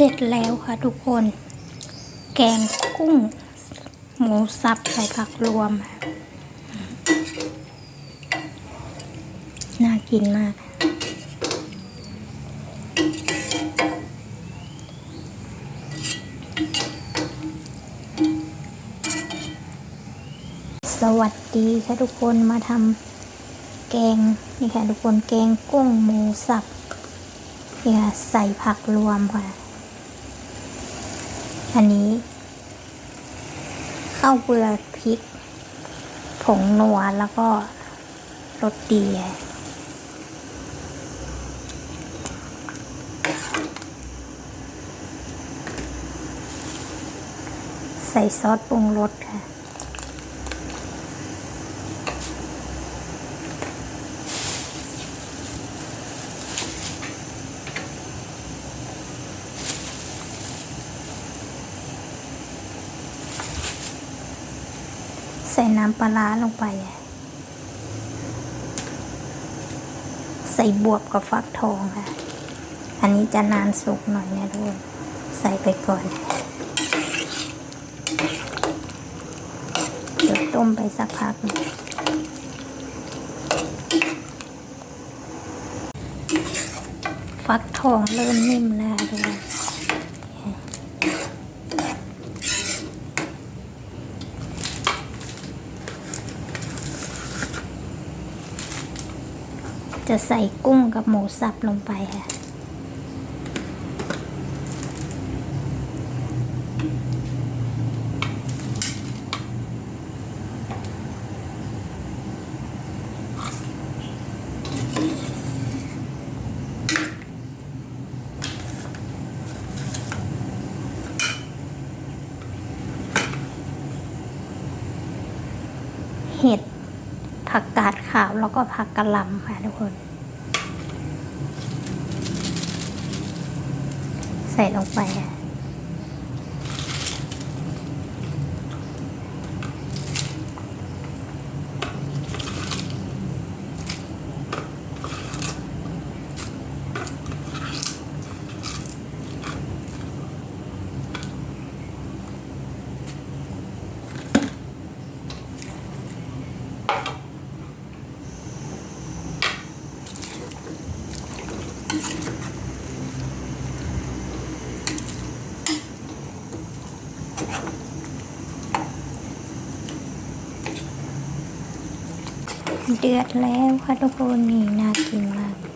เสร็จแล้วค่ะทุกคน แกงกุ้ง หมูสับใส่ผักรวมค่ะน่ากินมาก สวัสดีค่ะทุกคนมาทำแกง นี่ค่ะทุกคนแกงกุ้งหมูสับนี่ค่ะใส่ผักรวมค่ะ อันนี้ข้าวเกลือพริก ผงนัวแล้วก็รสดีใส่ซอสปรุงรสค่ะ ส่น้ำปลาลงไป ใส่บวบกับฟักทองค่ะ อันนี้จะนานสุกหน่อยนะทุกคนใส่ไปก่อนเดี๋ยวต้มไปสักพักหนึ่งฟักทองเริ่มนิ่มแล้วทุกคน จะใส่กุ้งกับหมูสับลงไปค่ะ เห็ด ผักกาดขาวแล้วก็ผักกะหล่ำค่ะทุกคน ใส่ลงไปค่ะ เดือดแล้วค่ะทุกคนนี่น่ากินมาก